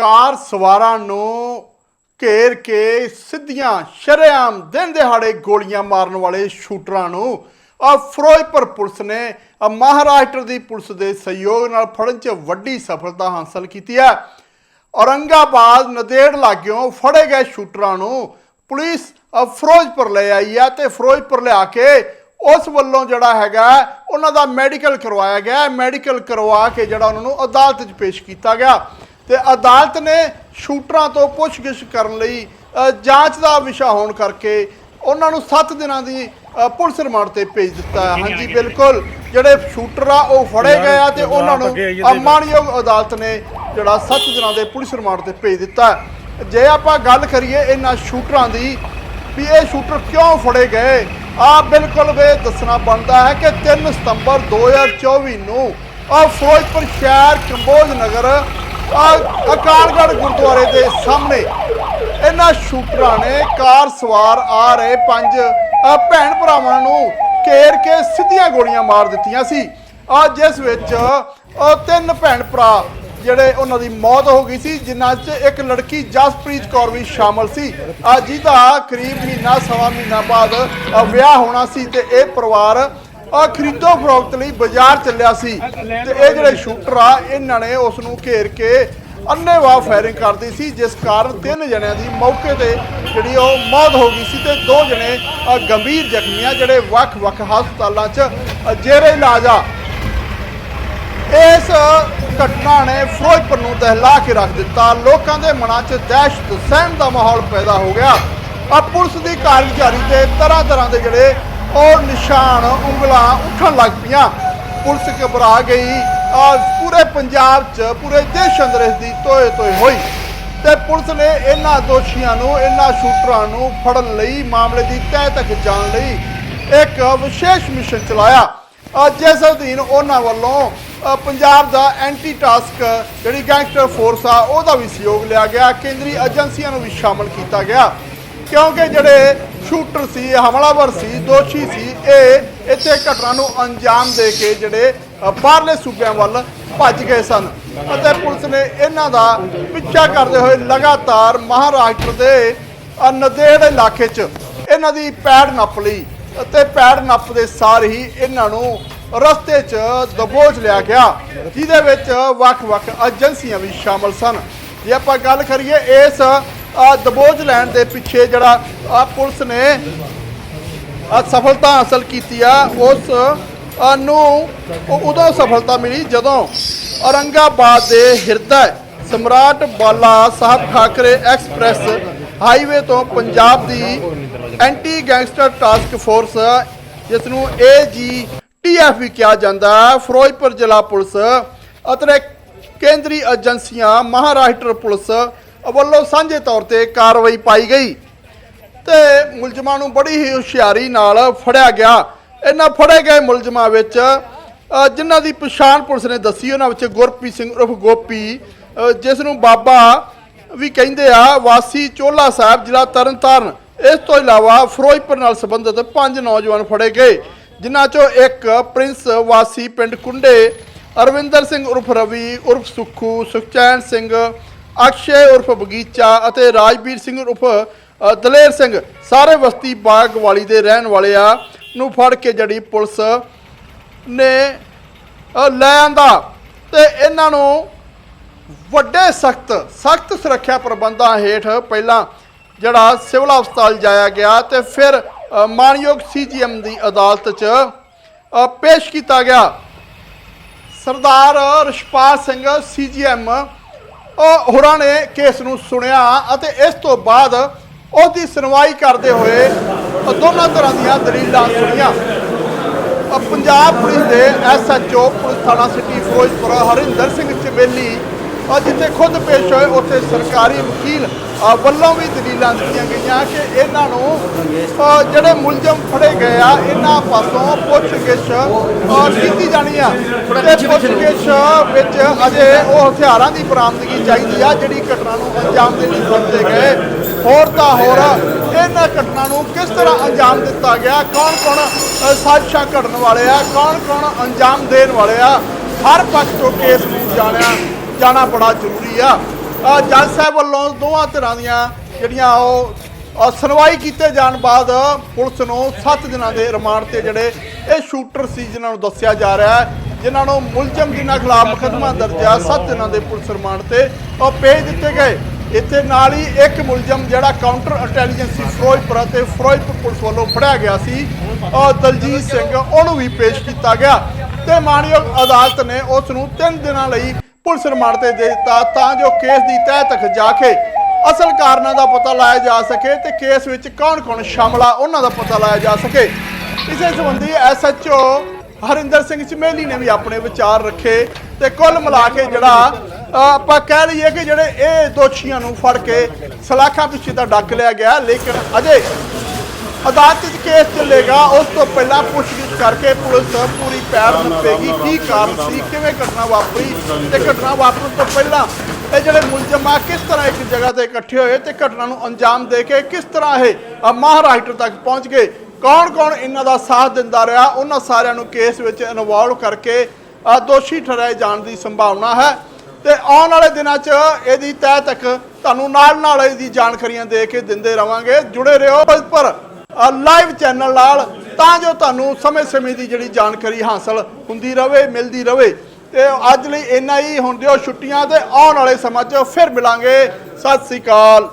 ਕਾਰ ਸਵਾਰਾਂ ਨੂੰ ਘੇਰ ਕੇ ਸਿੱਧੀਆਂ ਸ਼ਰੇਆਮ ਦਿਨ ਦਿਹਾੜੇ ਗੋਲੀਆਂ ਮਾਰਨ ਵਾਲੇ ਸ਼ੂਟਰਾਂ ਨੂੰ ਆ ਫਿਰੋਜ਼ਪੁਰ ਪੁਲਿਸ ਨੇ ਮਹਾਰਾਸ਼ਟਰ ਦੀ ਪੁਲਿਸ ਦੇ ਸਹਿਯੋਗ ਨਾਲ ਫੜਨ 'ਚ ਵੱਡੀ ਸਫਲਤਾ ਹਾਸਲ ਕੀਤੀ ਹੈ। ਔਰੰਗਾਬਾਦ ਨਦੇੜ ਲਾਗਿਓਂ ਫੜੇ ਗਏ ਸ਼ੂਟਰਾਂ ਨੂੰ ਪੁਲਿਸ ਫਿਰੋਜ਼ਪੁਰ ਲੈ ਆਈ ਹੈ ਤੇ ਫਿਰੋਜ਼ਪੁਰ ਲਿਆ ਕੇ ਉਸ ਵੱਲੋਂ ਜਿਹੜਾ ਹੈਗਾ ਉਹਨਾਂ ਦਾ ਮੈਡੀਕਲ ਕਰਵਾਇਆ ਗਿਆ। ਮੈਡੀਕਲ ਕਰਵਾ ਕੇ ਜਿਹੜਾ ਉਹਨਾਂ ਨੂੰ ਅਦਾਲਤ 'ਚ ਪੇਸ਼ ਕੀਤਾ ਗਿਆ। ਤੇ ਅਦਾਲਤ ਨੇ ਸ਼ੂਟਰਾਂ ਤੋਂ ਪੁੱਛਗਿੱਛ ਕਰਨ ਲਈ ਜਾਂਚ ਦਾ ਵਿਸ਼ਾ ਹੋਣ ਕਰਕੇ ਉਹਨਾਂ ਨੂੰ 7 ਦਿਨਾਂ ਦੀ ਪੁਲਿਸ ਰਿਮਾਂਡ ਤੇ ਭੇਜ ਦਿੱਤਾ। ਹੈ ਹਾਂਜੀ ਬਿਲਕੁਲ। ਜਿਹੜੇ ਸ਼ੂਟਰ ਆ ਉਹ ਫੜੇ ਗਏ ਆ ਤੇ ਉਹਨਾਂ ਨੂੰ ਅਮਾਨਯੋਗ ਅਦਾਲਤ ਨੇ ਜਿਹੜਾ 7 ਦਿਨਾਂ ਦੇ ਪੁਲਿਸ ਰਿਮਾਂਡ ਤੇ ਭੇਜ ਦਿੱਤਾ। ਜੇ ਆਪਾਂ ਗੱਲ ਕਰੀਏ ਇਹਨਾਂ ਸ਼ੂਟਰਾਂ ਦੀ ਵੀ ਇਹ ਸ਼ੂਟਰ ਕਿਉਂ ਫੜੇ ਗਏ? ਆ ਬਿਲਕੁਲ ਵੇ ਦੱਸਣਾ ਬਣਦਾ ਹੈ ਕਿ 3 ਸਤੰਬਰ 2024 ਨੂੰ ਆ ਫਿਰੋਜ਼ਪੁਰ ਸ਼ਹਿਰ ਕੰਬੋਜ ਨਗਰ ਅਕਾਲਗੜ੍ਹ ਗੁਰਦੁਆਰੇ ਦੇ ਸਾਹਮਣੇ ਇਹਨਾਂ ਸ਼ੂਟਰਾਂ ਨੇ ਕਾਰ ਸਵਾਰ ਆ ਰਹੇ ਪੰਜ ਭੈਣ ਭਰਾਵਾਂ ਨੂੰ ਘੇਰ ਕੇ ਸਿੱਧੀਆਂ ਗੋਲੀਆਂ ਮਾਰ ਦਿੱਤੀਆਂ ਸੀ। ਆ ਜਿਸ ਵਿੱਚ ਤਿੰਨ ਭੈਣ ਭਰਾ ਜਿਹੜੇ ਉਹਨਾਂ ਦੀ ਮੌਤ ਹੋ ਗਈ ਸੀ, ਜਿਨ੍ਹਾਂ 'ਚ ਇੱਕ ਲੜਕੀ ਜਸਪ੍ਰੀਤ ਕੌਰ ਵੀ ਸ਼ਾਮਲ ਸੀ। ਆ ਜਿਹਦਾ ਕਰੀਬ ਮਹੀਨਾ, ਸਵਾ ਮਹੀਨਾ ਬਾਅਦ ਵਿਆਹ ਹੋਣਾ ਸੀ ਤੇ ਇਹ ਪਰਿਵਾਰ ਆ ਖਰੀਦੋ ਫਰੋਖਤ ਲਈ ਬਾਜ਼ਾਰ ਚੱਲਿਆ ਸੀ। ਤੇ ਇਹ ਜਿਹੜੇ ਸ਼ੂਟਰ ਆ, ਇਹਨਾਂ ਨੇ ਉਸ ਨੂੰ ਘੇਰ ਕੇ ਅੰਨੇਵਾਹ ਫਾਇਰਿੰਗ ਕਰਦੀ ਸੀ, ਜਿਸ ਕਾਰਨ ਤਿੰਨ ਜਣਿਆਂ ਦੀ ਮੌਕੇ ਤੇ ਜਿਹੜੀ ਉਹ ਮੌਤ ਹੋ ਗਈ ਸੀ ਤੇ ਦੋ ਜਣੇ ਗੰਭੀਰ ਜ਼ਖਮੀ ਆ, ਜਿਹੜੇ ਵੱਖ-ਵੱਖ ਹਸਪਤਾਲਾਂ 'ਚ ਜੇਰੇ ਇਲਾਜ ਆ। ਇਸ ਘਟਨਾ ਨੇ ਫਿਰੋਜ਼ਪੁਰ ਨੂੰ ਦਹਿਲਾ ਕੇ ਰੱਖ ਦਿੱਤਾ। ਲੋਕਾਂ ਦੇ ਮਨਾਂ 'ਚ ਦਹਿਸ਼ਤ, ਸਹਿਮ ਦਾ ਮਾਹੌਲ ਪੈਦਾ ਹੋ ਗਿਆ। ਆ ਪੁਲਿਸ ਦੀ ਕਾਰਗੁਜ਼ਾਰੀ ਤੇ ਤਰ੍ਹਾਂ ਤਰ੍ਹਾਂ ਦੇ ਜਿਹੜੇ ਉਹ ਨਿਸ਼ਾਨ ਉਂਗਲਾਂ ਉੱਠਣ ਲੱਗ ਪਈਆਂ। ਪੁਲਿਸ ਘਬਰਾ ਗਈ। ਆ ਪੂਰੇ ਪੰਜਾਬ 'ਚ, ਪੂਰੇ ਦੇਸ਼ ਅੰਦਰ ਇਸ ਦੀ ਤੋਏ ਤੋਏ ਹੋਈ। ਤੇ ਪੁਲਿਸ ਨੇ ਇਹਨਾਂ ਦੋਸ਼ੀਆਂ ਨੂੰ, ਇਹਨਾਂ ਸ਼ੂਟਰਾਂ ਨੂੰ ਫੜਨ ਲਈ, ਮਾਮਲੇ ਦੀ ਤਹਿ ਤੱਕ ਜਾਣ ਲਈ ਇੱਕ ਵਿਸ਼ੇਸ਼ ਮਿਸ਼ਨ ਚਲਾਇਆ। ਅੱਜ ਜਿਸ ਅਧੀਨ ਉਹਨਾਂ ਵੱਲੋਂ ਪੰਜਾਬ ਦਾ ਐਂਟੀ ਟਾਸਕ ਜਿਹੜੀ ਗੈਂਗਸਟਰ ਫੋਰਸ ਆ, ਉਹਦਾ ਵੀ ਸਹਿਯੋਗ ਲਿਆ ਗਿਆ। ਕੇਂਦਰੀ ਏਜੰਸੀਆਂ ਨੂੰ ਵੀ ਸ਼ਾਮਲ ਕੀਤਾ ਗਿਆ। ਕਿਉਂਕਿ ਜਿਹੜੇ ਸ਼ੂਟਰ ਸੀ ਹਮਲਾਵਰ ਸੀ ਦੋਸ਼ੀ ਸੀ ਇਹ ਇੱਥੇ ਘਟਨਾ ਨੂੰ ਅੰਜਾਮ ਦੇ ਕੇ ਜਿਹੜੇ ਬਾਹਰਲੇ ਸੂਬਿਆਂ ਵੱਲ ਭੱਜ ਗਏ ਸਨ ਅਤੇ ਪੁਲਿਸ ਨੇ ਇਹਨਾਂ ਦਾ ਪਿੱਛਾ ਕਰਦੇ ਹੋਏ ਲਗਾਤਾਰ ਮਹਾਰਾਸ਼ਟਰ ਦੇ ਅ, ਨੰਦੇੜ ਇਲਾਕੇ 'ਚ ਇਹਨਾਂ ਦੀ ਪੈੜ ਨੱਪ ਲਈ ਅਤੇ ਪੈੜ ਨੱਪਦੇ ਸਾਰ ਹੀ ਇਹਨਾਂ ਨੂੰ ਰਸਤੇ 'ਚ ਦਬੋਚ ਲਿਆ ਗਿਆ ਜਿਹਦੇ ਵਿੱਚ ਵੱਖ-ਵੱਖ ਏਜੰਸੀਆਂ ਵੀ ਸ਼ਾਮਲ ਸਨ। ਜੇ ਆਪਾਂ ਗੱਲ ਕਰੀਏ ਇਸ ਅ, ਦਬੋਚ ਲੈਣ ਦੇ ਪਿੱਛੇ ਜਿਹੜਾ ਅ, ਪੁਲਿਸ ਨੇ ਆ ਸਫਲਤਾ ਹਾਸਲ ਕੀਤੀ ਆ ਉਸ ਨੂੰ ਉਦੋਂ ਸਫਲਤਾ ਮਿਲੀ ਜਦੋਂ ਔਰੰਗਾਬਾਦ ਦੇ ਹਿਰਦਾ ਸਮਰਾਟ ਬਾਲਾ ਸਾਹਿਬ ਠਾਕਰੇ ਐਕਸਪ੍ਰੈਸ ਹਾਈਵੇ ਤੋਂ ਪੰਜਾਬ ਦੀ ਐਂਟੀ ਗੈਂਗਸਟਰ ਟਾਸਕ ਫੋਰਸ ਜਿਸ ਨੂੰ ਏਜੀ ਟੀਐਫ ਵੀ ਕਿਹਾ ਜਾਂਦਾ ਹੈ, ਫਿਰੋਜ਼ਪੁਰ ਜ਼ਿਲ੍ਹਾ ਪੁਲਿਸ ਅਤੇ ਕੇਂਦਰੀ ਏਜੰਸੀਆਂ ਮਹਾਰਾਸ਼ਟਰ ਪੁਲਿਸ ਵੱਲੋਂ ਸਾਂਝੇ ਤੌਰ ਤੇ ਕਾਰਵਾਈ ਪਾਈ ਗਈ ਤੇ ਮੁਲਜ਼ਮਾਂ ਨੂੰ ਬੜੀ ਹੀ ਹੁਸ਼ਿਆਰੀ ਨਾਲ ਫੜਿਆ ਗਿਆ। ਇਹਨਾਂ ਫੜੇ ਗਏ ਮੁਲਜ਼ਮਾਂ ਵਿੱਚ ਜਿਨ੍ਹਾਂ ਦੀ ਪਛਾਣ ਪੁਲਿਸ ਨੇ ਦੱਸੀ, ਉਹਨਾਂ ਵਿੱਚ ਗੁਰਪ੍ਰੀਤ ਸਿੰਘ ਉਰਫ ਗੋਪੀ ਜਿਸ ਨੂੰ ਬਾਬਾ ਵੀ ਕਹਿੰਦੇ ਆ, ਵਾਸੀ ਚੋਲਾ ਸਾਹਿਬ, ਜ਼ਿਲ੍ਹਾ ਤਰਨਤਾਰਨ। ਇਸ ਤੋਂ ਇਲਾਵਾ ਫਿਰੋਜ਼ਪੁਰ ਨਾਲ ਸੰਬੰਧਿਤ ਪੰਜ ਨੌਜਵਾਨ ਫੜੇ ਗਏ, ਜਿਨ੍ਹਾਂ ਚੋਂ ਇੱਕ ਪ੍ਰਿੰਸ ਵਾਸੀ ਪਿੰਡ ਕੁੰਡੇ, ਅਰਵਿੰਦਰ ਸਿੰਘ ਉਰਫ ਰਵੀ, ਉਰਫ ਸੁਖੂ, ਸੁਖਚੈਨ ਸਿੰਘ ਅਕਸ਼ੇ ਉਰਫ ਬਗੀਚਾ ਅਤੇ ਰਾਜਵੀਰ ਸਿੰਘ ਉਰਫ ਦਲੇਰ ਸਿੰਘ ਸਾਰੇ ਬਸਤੀ ਬਾਗ ਵਾਲੀ ਦੇ ਰਹਿਣ ਵਾਲੇ ਆ ਨੂੰ ਫੜ ਕੇ ਜਿਹੜੀ ਪੁਲਿਸ ਨੇ ਲੈ ਆਂਦਾ। ਤੇ ਇਹਨਾਂ ਨੂੰ ਵੱਡੇ ਸਖਤ ਸਖਤ ਸੁਰੱਖਿਆ ਪ੍ਰਬੰਧਾਂ ਹੇਠ ਪਹਿਲਾਂ ਜਿਹੜਾ ਸਿਵਲ ਹਸਪਤਾਲ ਜਾਇਆ ਗਿਆ ਤੇ ਫਿਰ ਅ, ਮਾਨਯੋਗ ਸੀਜੀਐਮ ਦੀ ਅਦਾਲਤ 'ਚ ਪੇਸ਼ ਕੀਤਾ ਗਿਆ। ਸਰਦਾਰ ਰਿਸ਼ਪਾਲ ਸਿੰਘ ਸੀਜੀਐਮ ਉਹ ਹੋਰਾਂ ਨੇ ਕੇਸ ਨੂੰ ਸੁਣਿਆ ਅਤੇ ਇਸ ਤੋਂ ਬਾਅਦ ਉਹਦੀ ਸੁਣਵਾਈ ਕਰਦੇ ਹੋਏ ਦੋਨਾਂ ਤਰ੍ਹਾਂ ਦੀਆਂ ਦਲੀਲਾਂ ਸੁਣੀਆਂ। ਪੰਜਾਬ ਪੁਲਿਸ ਦੇ ਐਸਐਚਓ, ਪੁਲਿਸ ਥਾਣਾ ਸਿਟੀ, ਫਿਰੋਜ਼ਪੁਰ, ਹਰਿੰਦਰ ਸਿੰਘ ਚਬੇਲੀ ਅ, ਜਿੱਥੇ ਖੁਦ ਪੇਸ਼ ਹੋਏ ਉੱਥੇ ਸਰਕਾਰੀ ਵਕੀਲ ਵੱਲੋਂ ਵੀ ਦਲੀਲਾਂ ਦਿੱਤੀਆਂ ਗਈਆਂ ਕਿ ਇਹਨਾਂ ਨੂੰ ਜਿਹੜੇ ਮੁਲਜ਼ਮ ਫੜੇ ਗਏ ਆ ਇਹਨਾਂ ਪਾਸੋਂ ਪੁੱਛਗਿੱਛ ਕੀਤੀ ਜਾਣੀ ਆ। ਤੇ ਪੁੱਛਗਿੱਛ ਵਿੱਚ ਅਜੇ ਉਹ ਹਥਿਆਰਾਂ ਦੀ ਬਰਾਮਦਗੀ ਚਾਹੀਦੀ ਆ ਜਿਹੜੀ ਘਟਨਾ ਨੂੰ ਅੰਜਾਮ ਦੇਣ ਲਈ ਵਰਤੇ ਗਏ। ਹੋਰ ਤਾਂ ਹੋਰ ਇਹਨਾਂ ਘਟਨਾ ਨੂੰ ਕਿਸ ਤਰ੍ਹਾਂ ਅੰਜਾਮ ਦਿੱਤਾ ਗਿਆ? ਕੌਣ ਕੌਣ ਅ, ਸਾਜ਼ਿਸ਼ਾਂ ਘੜਨ ਵਾਲੇ ਆ? ਕੌਣ ਕੌਣ ਅੰਜਾਮ ਦੇਣ ਵਾਲੇ ਆ? ਹਰ ਪੱਖ ਤੋਂ ਕੇਸ ਨੂੰ ਜਾਣਿਆ ਜਾਣਾ ਬੜਾ ਜ਼ਰੂਰੀ ਆ। ਜੱਜ ਸਾਹਿਬ ਵੱਲੋਂ ਦੋਵਾਂ ਧਿਰਾਂ ਦੀਆਂ ਜਿਹੜੀਆਂ ਉਹ ਸੁਣਵਾਈ ਕੀਤੇ ਜਾਣ ਬਾਅਦ ਪੁਲਿਸ ਨੂੰ 7 ਦਿਨਾਂ ਦੇ ਰਿਮਾਂਡ ਤੇ ਜਿਹੜੇ ਇਹ ਸ਼ੂਟਰ ਸੀ, ਜਿਨ੍ਹਾਂ ਨੂੰ ਦੱਸਿਆ ਜਾ ਰਿਹਾ ਹੈ, ਜਿਨ੍ਹਾਂ ਨੂੰ ਮੁਲਜ਼ਮ ਜਿਨ੍ਹਾਂ ਖਿਲਾਫ ਮੁਕੱਦਮਾ ਦਰਜ ਆ 7 ਦਿਨਾਂ ਦੇ ਪੁਲਿਸ ਰਿਮਾਂਡ ਤੇ ਉਹ ਭੇਜ ਦਿੱਤੇ ਗਏ। ਇੱਥੇ ਨਾਲ ਹੀ ਇੱਕ ਮੁਲਜ਼ਮ ਜਿਹੜਾ ਕਾਊਂਟਰ ਇੰਟੈਲੀਜੈਂਸੀ ਫਿਰੋਜ਼ਪੁਰ ਅਤੇ ਫਿਰੋਜ਼ਪੁਰ ਪੁਲਿਸ ਵੱਲੋਂ ਫੜਿਆ ਗਿਆ ਸੀ ਉਹ ਦਲਜੀਤ ਸਿੰਘ, ਉਹਨੂੰ ਵੀ ਪੇਸ਼ ਕੀਤਾ ਗਿਆ। ਤੇ ਮਾਨਯੋਗ ਅਦਾਲਤ ਨੇ ਉਸ ਨੂੰ 3 ਦਿਨਾਂ ਲਈ ਪੁਲਿਸ ਰਿਮਾਂਡ ਤੇ ਦੇ ਦਿੱਤਾ, ਤਾਂ ਜੋ ਕੇਸ ਦੀ ਤਹਿ ਤੱਕ ਜਾ ਕੇ ਅਸਲ ਕਾਰਨਾਂ ਦਾ ਪਤਾ ਲਾਇਆ ਜਾ ਸਕੇ ਤੇ ਕੇਸ ਵਿੱਚ ਕੌਣ-ਕੌਣ ਸ਼ਾਮਲ ਆ, ਉਹਨਾਂ ਦਾ ਪਤਾ ਲਾਇਆ ਜਾ ਸਕੇ। ਇਸੇ ਸੰਬੰਧੀ ਐਸਐਚਓ ਹਰਿੰਦਰ ਸਿੰਘ ਚਮੇਲੀ ਨੇ ਵੀ ਆਪਣੇ ਵਿਚਾਰ ਰੱਖੇ ਤੇ ਕੁੱਲ ਮਿਲਾ ਕੇ ਜਿਹੜਾ ਆਪਾਂ ਕਹਿ ਲਈਏ ਕਿ ਜਿਹੜੇ ਇਹ ਦੋਸ਼ੀਆਂ ਨੂੰ ਫੜ ਕੇ ਸਲਾਖਾਂ ਪਿੱਛੇ ਤਾਂ ਡੱਕ ਲਿਆ ਗਿਆ, ਲੇਕਿਨ ਅਜੇ ਅਦਾਲਤ 'ਚ ਕੇਸ ਚੱਲੇਗਾ, ਉਸ ਤੋਂ ਪਹਿਲਾਂ ਪੁੱਛਗਿੱਛ ਕਰਕੇ ਪੁਲਿਸ ਪੂਰੀ ਪੈਰ ਨੱਪੇਗੀ ਕੀ ਕਾਰਨ ਸੀ? ਕਿਵੇਂ ਘਟਨਾ ਵਾਪਰੀ? ਤੇ ਘਟਨਾ ਵਾਪਰਨ ਤੋਂ ਪਹਿਲਾਂ ਇਹ ਜਿਹੜੇ ਮੁਲਜ਼ਮ ਆ ਕਿਸ ਤਰ੍ਹਾਂ ਇੱਕ ਜਗ੍ਹਾ ਤੇ ਇਕੱਠੇ ਹੋਏ ਤੇ ਘਟਨਾ ਨੂੰ ਅੰਜਾਮ ਦੇ ਕੇ ਕਿਸ ਤਰ੍ਹਾਂ ਇਹ ਮਹਾਰਾਸ਼ਟਰ ਤੱਕ ਪਹੁੰਚ ਗਏ? ਕੌਣ ਕੌਣ ਇਹਨਾਂ ਦਾ ਸਾਥ ਦਿੰਦਾ ਰਿਹਾ? ਉਹਨਾਂ ਸਾਰਿਆਂ ਨੂੰ ਕੇਸ ਵਿੱਚ ਇਨਵੋਲਵ ਕਰਕੇ ਦੋਸ਼ੀ ਠਹਿਰਾਏ ਜਾਣ ਦੀ ਸੰਭਾਵਨਾ ਹੈ। ਤੇ ਆਉਣ ਵਾਲੇ ਦਿਨਾਂ 'ਚ ਇਹਦੀ ਤਹਿ ਤੱਕ ਤੁਹਾਨੂੰ ਨਾਲ ਨਾਲ ਇਹਦੀ ਜਾਣਕਾਰੀਆਂ ਦੇ ਕੇ ਦਿੰਦੇ ਰਵਾਂਗੇ। ਜੁੜੇ ਰਹੋ ਪਰ ਲਾਈਵ ਚੈਨਲ ਨਾਲ ਤਾਂ ਜੋ ਤੁਹਾਨੂੰ ਸਮੇਂ-ਸਮੇਂ ਦੀ ਜਿਹੜੀ ਜਾਣਕਾਰੀ ਹਾਸਲ ਹੁੰਦੀ ਰਹੇ ਮਿਲਦੀ ਰਹੇ ਤੇ ਅੱਜ ਲਈ ਇੰਨਾ ਹੀ, ਹੁਣ ਦਿਓ ਛੁੱਟੀਆਂ ਤੇ ਆਉਣ ਵਾਲੇ ਸਮਾਂ 'ਚ ਫਿਰ ਮਿਲਾਂਗੇ। ਸਤਿ ਸ੍ਰੀ ਅਕਾਲ।